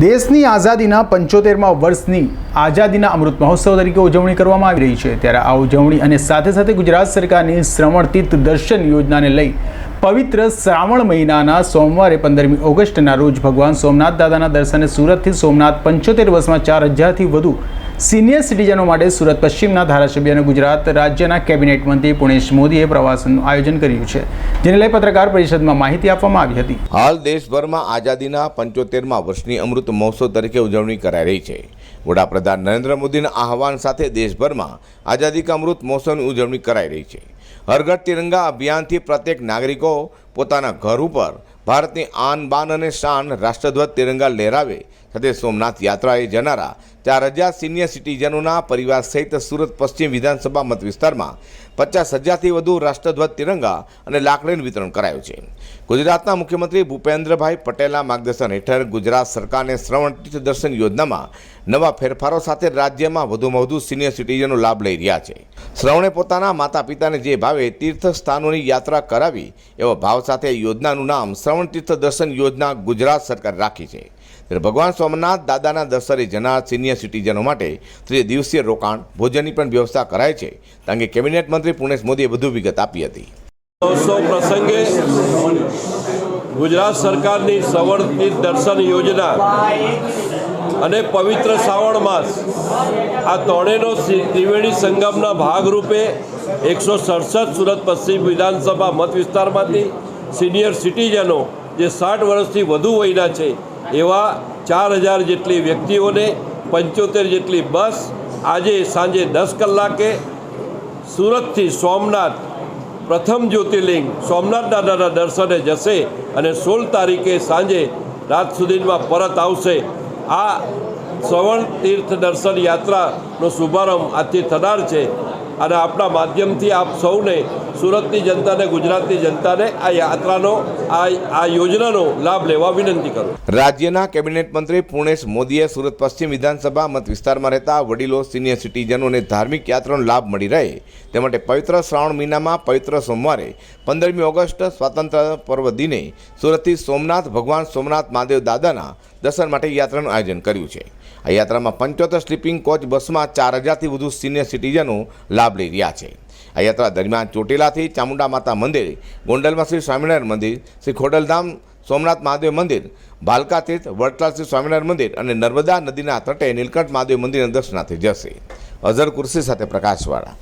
દેશની આઝાદીના પંચોતેરમાં વર્ષની આઝાદીના અમૃત મહોત્સવ તરીકે ઉજવણી કરવામાં આવી રહી છે. ત્યારે આ ઉજવણી અને સાથે સાથે ગુજરાત સરકારની શ્રવણ તીર્થ દર્શન યોજનાને લઈ પવિત્ર શ્રાવણ મહિનાના સોમવારે પંદરમી ઓગસ્ટના રોજ ભગવાન સોમનાથ દાદાના દર્શને સુરતથી સોમનાથ પંચોતેર વર્ષમાં ચાર હજારથી વધુ સિનિયર સિટીઝનો માટે સુરત પશ્ચિમના ધારાસભ્ય અને ગુજરાત રાજ્યના કેબિનેટ મંત્રી પુણેશ મોદીએ પ્રવાસનનું આયોજન કર્યું છે, જેને લઈ પત્રકાર પરિષદમાં માહિતી આપવામાં આવી હતી. હાલ દેશભરમાં આઝાદીના પંચોતેરમાં વર્ષની અમૃત મહોત્સવ તરીકે ઉજવણી કરાઈ રહી છે. વડાપ્રધાન નરેન્દ્ર મોદીના આહવાન સાથે દેશભરમાં આઝાદી કા અમૃત મહોત્સવની ઉજવણી કરાઈ રહી છે. હર તિરંગા અભિયાનથી પ્રત્યેક નાગરિકો પોતાના ઘર ઉપર ભારતની આન બાન અને શાન રાષ્ટ્રધ્વજ તિરંગા લહેરાવે સાથે સોમનાથ યાત્રાએ જનારા ચાર હજાર સિનિયર સિટીઝનોના પરિવાર સહિત સુરત પશ્ચિમ વિધાનસભા મત વિસ્તારમાં પચાસ હજારથી વધુ રાષ્ટ્રધ્વજ, તિરંગા અને લાકડીનું વિતરણ કરાયું છે. ગુજરાતના મુખ્યમંત્રી ભૂપેન્દ્રભાઈ પટેલના માર્ગદર્શન હેઠળ ગુજરાત સરકારને શ્રવણ તીર્થ દર્શન યોજનામાં નવા ફેરફારો સાથે રાજ્યમાં વધુમાં વધુ સિનિયર સિટીઝનો લાભ લઈ રહ્યા છે. શ્રવણે પોતાના માતા પિતાને જે ભાવે તીર્થ સ્થાનોની યાત્રા કરાવી એવા ભાવ સાથે યોજનાનું નામ શ્રવણ તીર્થ દર્શન યોજના ગુજરાત સરકાર રાખી છે. ભગવાન સોમનાથ દાદાના દસરે જનાર સિનિયર સિટીઝનો માટે ત્રિ દિવસીય રોકાણ, ભોજનની પણ વ્યવસ્થા કરાય છે. તે અંગે કેબિનેટ મંત્રી પુણેશ મોદીએ વધુ વિગત આપી હતી. મહોત્સવ પ્રસંગે ગુજરાત સરકારની સવર્ણિત દર્શન યોજના અને પવિત્ર શ્રાવણ માસ આ ત્રણેયનો ત્રિવેણી સંગમના ભાગરૂપે એકસો સડસઠ સુરત પશ્ચિમ વિધાનસભા મત વિસ્તારમાંથી સિનિયર સિટીઝનો જે સાઠ વર્ષથી વધુ વયના છે એવા ચાર હજાર જેટલી વ્યક્તિઓને પંચોતેર જેટલી બસ આજે સાંજે દસ કલાકે સુરતથી સોમનાથ, પ્રથમ જ્યોતિર્લિંગ, સોમનાથ દાદાના દર્શને જશે અને સોળ તારીખે સાંજે રાત સુધીમાં પરત આવશે. આ શ્રવણ તીર્થ દર્શન યાત્રાનો શુભારંભ આજથી થનાર છે અને આપણા માધ્યમથી આપ સૌને સુરતની જનતાને ગુજરાતની જનતાને આ યાત્રાનો આ આ યોજનાનો લાભ લેવા વિનંતી કરું. રાજ્યના કેબિનેટ મંત્રી પૂર્ણેશ મોદીએ સુરત પશ્ચિમ વિધાનસભા મત વિસ્તારમાં રહેતા વડીલો, સિનિયર સિટીઝનોને ધાર્મિક યાત્રાનો લાભ મળી રહે. તે માટે પવિત્ર શ્રાવણ મહિનામાં પવિત્ર સોમવારે પંદરમી ઓગસ્ટ સ્વાતંત્ર્ય પર્વ દિને સુરતથી સોમનાથ, ભગવાન સોમનાથ મહાદેવ દાદાના દર્શન માટે યાત્રાનું આયોજન કર્યું છે. આ યાત્રામાં પંચોતેર સ્લીપિંગ કોચ બસમાં ચાર હજારથી વધુ સિનિયર સિટીઝનો લાભ લઈ રહ્યા છે. આ યાત્રા દરમિયાન ચોટીલાથી ચામુંડા માતા મંદિર, ગોંડલમાં શ્રી સ્વામિનારાયણ મંદિર, શ્રી ખોડલધામ સોમનાથ મહાદેવ મંદિર ભાલકા તીર્થ વડતાલ શ્રી સ્વામિનારાયણ મંદિર અને નર્મદા નદીના તટે નીલકંઠ મહાદેવ મંદિરના દર્શનાર્થે જશે. અઝર કુર્સી સાથે પ્રકાશવાળા.